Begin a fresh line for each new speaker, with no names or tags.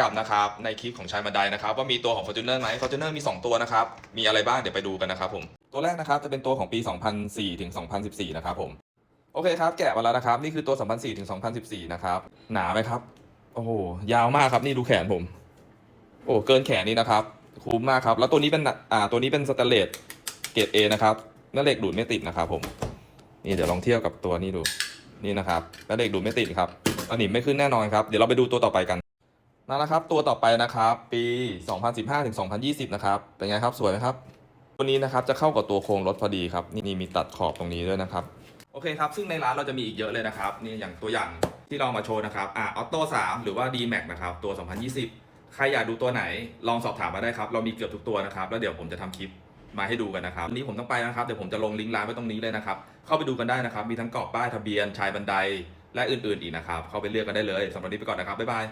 กับนะครับในคลิปของชายบันไดนะครับว่ามีตัวของ Fortuner ไหม Fortuner มี 2 ตัวนะครับมีอะไรบ้างเดี๋ยวไปดูกันนะครับผมตัวแรกนะครับจะเป็นตัวของปี 2004ถึง2014 นะครับผมโอเคครับแกะมาแล้วนะครับนี่คือตัว 2004ถึง2014 นะครับหนาไหมครับโอ้โหยาวมากครับนี่ดูแขนผม โอ้เกินแขนนี่นะครับคุ้มมากครับแล้วตัวนี้เป็นอ่าตัวนี้เป็นสแตนเลสเกรด A นะครับแล้วเหล็กดูดไม่ติดนะครับผมนี่เดี๋ยวลองเทียบกับตัวนี้ดูนี่นะครับแล้วเหล็กดูดไม่ติดครับอันนี้ไม่ขึ้นแน่นอนครับเดี๋ยวเราไปดูตัวต่อไปกัน นั่นแหละครับ ตัวต่อไปนะครับ ปี 2015ถึง2020 นะครับ เป็นไงครับ สวยไหมครับ ตัวนี้นะครับจะเข้ากับตัวโครงรถพอดีครับ นี่มีตัดขอบตรงนี้ด้วยนะครับ โอเคครับ ซึ่งในร้านเราจะมีอีกเยอะเลยนะครับ นี่อย่างตัวอย่างที่เรามาโชว์นะครับอ่าออโต้3หรือว่า D Max นะครับ ตัว 2020 ใครอยากดูตัวไหน ลองสอบถามมาได้ครับ เรามีเกือบทุกตัวนะครับ แล้วเดี๋ยวผมจะทำคลิปมาให้ดูกันนะครับวันนี้ผมต้องไปนะครับ เดี๋ยวผมจะลงลิงก์ร้านไว้ตรงนี้เลยนะครับ เข้าไปดูกันได้นะครับ มีทั้งกรอบป้ายทะเบียน ชายบันได และอื่นๆอีกนะครับ เข้าไปเลือกกันได้เลยสำหรับวันนี้ไปก่อนนะครับ บ๊ายบาย